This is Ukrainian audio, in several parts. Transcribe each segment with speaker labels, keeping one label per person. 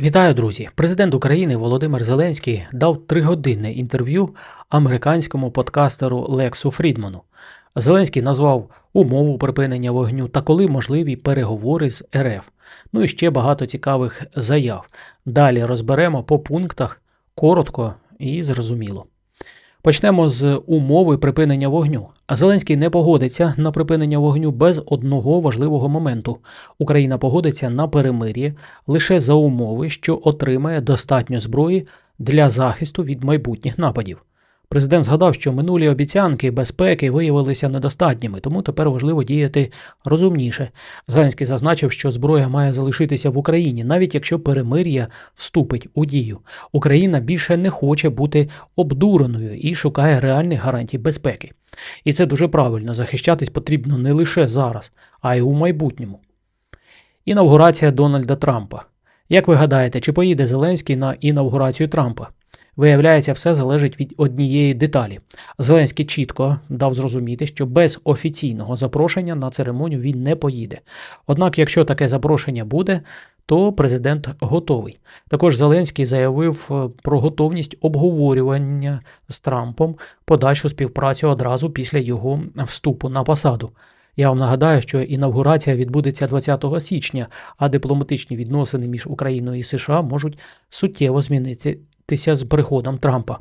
Speaker 1: Вітаю, друзі! Президент України Володимир Зеленський дав тригодинне інтерв'ю американському подкастеру Лексу Фрідману. Зеленський назвав умову припинення вогню та коли можливі переговори з РФ. Ну і ще багато цікавих заяв. Далі розберемо по пунктах коротко і зрозуміло. Почнемо з умови припинення вогню. А Зеленський не погодиться на припинення вогню без одного важливого моменту. Україна погодиться на перемир'я лише за умови, що отримає достатньо зброї для захисту від майбутніх нападів. Президент згадав, що минулі обіцянки безпеки виявилися недостатніми, тому тепер важливо діяти розумніше. Зеленський зазначив, що зброя має залишитися в Україні, навіть якщо перемир'я вступить у дію. Україна більше не хоче бути обдуреною і шукає реальних гарантій безпеки. І це дуже правильно. Захищатись потрібно не лише зараз, а й у майбутньому. Інавгурація Дональда Трампа. Як ви гадаєте, чи поїде Зеленський на інавгурацію Трампа? Виявляється, все залежить від однієї деталі. Зеленський чітко дав зрозуміти, що без офіційного запрошення на церемонію він не поїде. Однак, якщо таке запрошення буде, то президент готовий. Також Зеленський заявив е, про готовність обговорювання з Трампом подальшу співпрацю одразу після його вступу на посаду. Я вам нагадаю, що інавгурація відбудеться 20 січня, а дипломатичні відносини між Україною і США можуть суттєво змінити з приходом Трампа.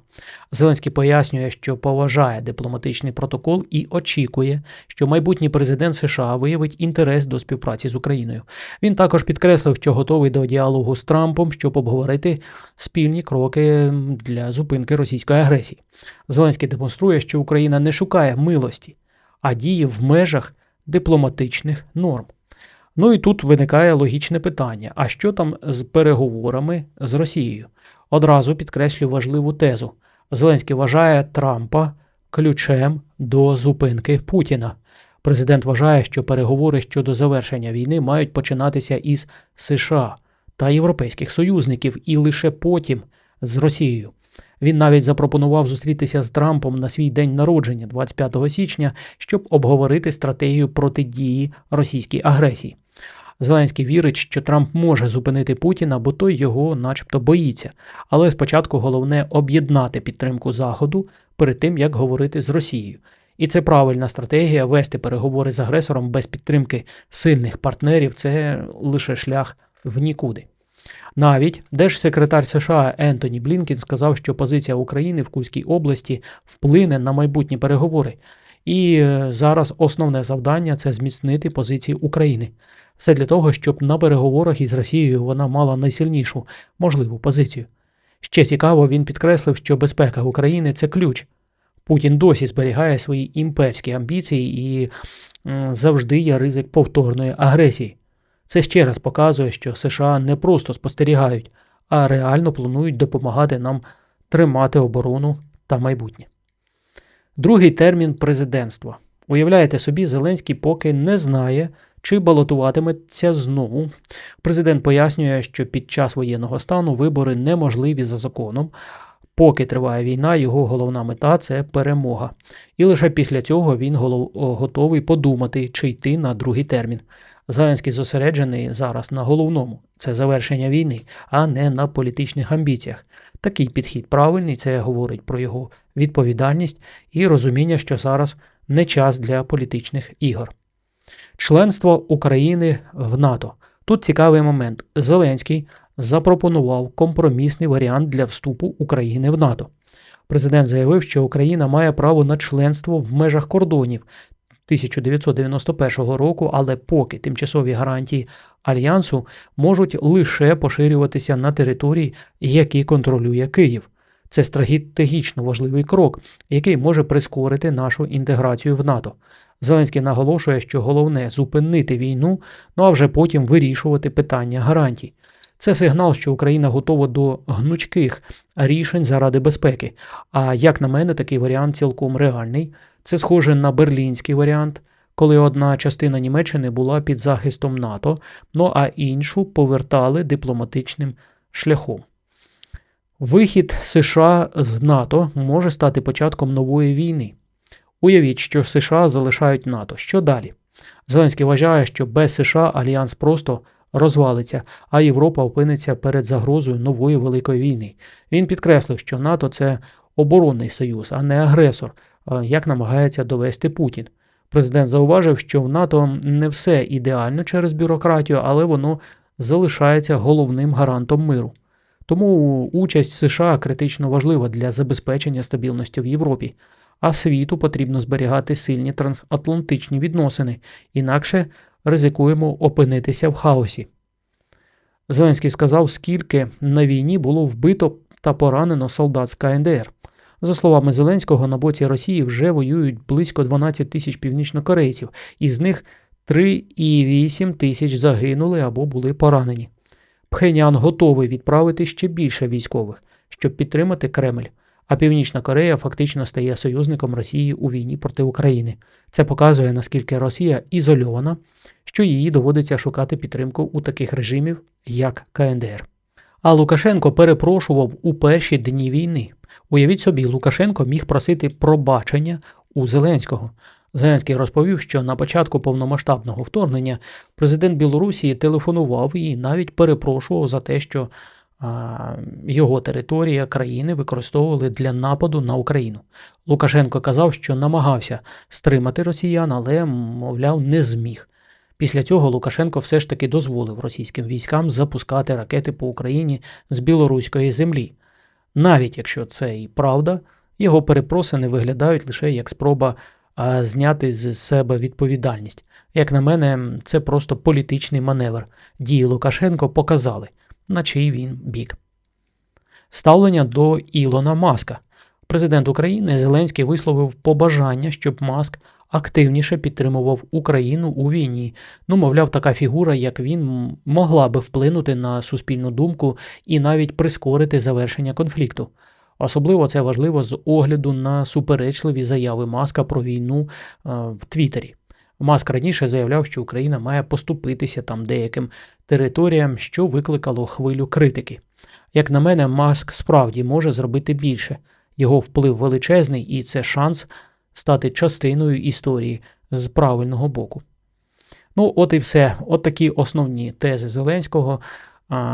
Speaker 1: Зеленський пояснює, що поважає дипломатичний протокол і очікує, що майбутній президент США виявить інтерес до співпраці з Україною. Він також підкреслив, що готовий до діалогу з Трампом, щоб обговорити спільні кроки для зупинки російської агресії. Зеленський демонструє, що Україна не шукає милості, а діє в межах дипломатичних норм. Ну і тут виникає логічне питання: а що там з переговорами з Росією? Одразу підкреслюю важливу тезу. Зеленський вважає Трампа ключем до зупинки Путіна. Президент вважає, що переговори щодо завершення війни мають починатися із США та європейських союзників і лише потім з Росією. Він навіть запропонував зустрітися з Трампом на свій день народження, 25 січня, щоб обговорити стратегію протидії російській агресії. Зеленський вірить, що Трамп може зупинити Путіна, бо той його, начебто, боїться. Але спочатку головне об'єднати підтримку Заходу перед тим, як говорити з Росією. І це правильна стратегія вести переговори з агресором без підтримки сильних партнерів це лише шлях в нікуди. Навіть держсекретар США Ентоні Блінкін сказав, що позиція України в Курській області вплине на майбутні переговори. І е, зараз основне завдання це зміцнити позиції України. Все для того, щоб на переговорах із Росією вона мала найсильнішу можливу позицію. Ще цікаво, він підкреслив, що безпека України це ключ. Путін досі зберігає свої імперські амбіції і завжди є ризик повторної агресії. Це ще раз показує, що США не просто спостерігають, а реально планують допомагати нам тримати оборону та майбутнє. Другий термін президентства. Уявляєте собі, Зеленський поки не знає, чи балотуватиметься знову. Президент пояснює, що під час воєнного стану вибори неможливі за законом. Поки триває війна, його головна мета це перемога. І лише після цього він голов... готовий подумати, чи йти на другий термін. Зеленський зосереджений зараз на головному це завершення війни, а не на політичних амбіціях. Такий підхід правильний, це говорить про його відповідальність і розуміння, що зараз не час для політичних ігор. Членство України в НАТО. Тут цікавий момент. Зеленський запропонував компромісний варіант для вступу України в НАТО. Президент заявив, що Україна має право на членство в межах кордонів 1991 року, але поки тимчасові гарантії альянсу можуть лише поширюватися на території, які контролює Київ. Це стратегічно важливий крок, який може прискорити нашу інтеграцію в НАТО. Зеленський наголошує, що головне зупинити війну, ну а вже потім вирішувати питання гарантій. Це сигнал, що Україна готова до гнучких рішень заради безпеки. А як на мене, такий варіант цілком реальний. Це схоже на берлінський варіант, коли одна частина Німеччини була під захистом НАТО, ну а іншу повертали дипломатичним шляхом. Вихід США з НАТО може стати початком нової війни. Уявіть, що США залишають НАТО. Що далі? Зеленський вважає, що без США альянс просто розвалиться, а Європа опиниться перед загрозою нової великої війни. Він підкреслив, що НАТО це оборонний союз, а не агресор, як намагається довести Путін. Президент зауважив, що в НАТО не все ідеально через бюрократію, але воно залишається головним гарантом миру. Тому участь США критично важлива для забезпечення стабільності в Європі, а світу потрібно зберігати сильні трансатлантичні відносини, інакше ризикуємо опинитися в хаосі. Зеленський сказав, скільки на війні було вбито та поранено солдат з КНДР. За словами Зеленського, на боці Росії вже воюють близько 12 тисяч північнокорейців, із них 3,8 тисяч загинули або були поранені. Пхенян готовий відправити ще більше військових, щоб підтримати Кремль. А Північна Корея фактично стає союзником Росії у війні проти України. Це показує, наскільки Росія ізольована, що її доводиться шукати підтримку у таких режимів, як КНДР. А Лукашенко перепрошував у перші дні війни. Уявіть собі, Лукашенко міг просити пробачення у Зеленського. Зеленський розповів, що на початку повномасштабного вторгнення президент Білорусі телефонував і навіть перепрошував за те, що а, його територія країни використовували для нападу на Україну. Лукашенко казав, що намагався стримати росіян, але, мовляв, не зміг. Після цього Лукашенко все ж таки дозволив російським військам запускати ракети по Україні з білоруської землі. Навіть якщо це і правда, його перепросини виглядають лише як спроба зняти з себе відповідальність. Як на мене, це просто політичний маневр. Дії Лукашенко показали, на чий він бік. Ставлення до Ілона Маска. Президент України Зеленський висловив побажання, щоб Маск активніше підтримував Україну у війні. Ну, мовляв, така фігура, як він, могла би вплинути на суспільну думку і навіть прискорити завершення конфлікту. Особливо це важливо з огляду на суперечливі заяви Маска про війну е, в Твіттері. Маск раніше заявляв, що Україна має поступитися там деяким територіям, що викликало хвилю критики. Як на мене, Маск справді може зробити більше. Його вплив величезний, і це шанс стати частиною історії з правильного боку. Ну, от і все. От такі основні тези Зеленського.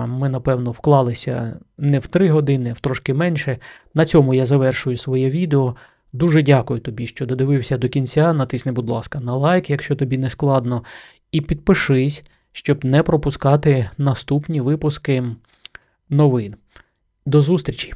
Speaker 1: Ми, напевно, вклалися не в три години, в трошки менше. На цьому я завершую своє відео. Дуже дякую тобі, що додивився до кінця. Натисни, будь ласка, на лайк, якщо тобі не складно, і підпишись, щоб не пропускати наступні випуски новин. До зустрічі!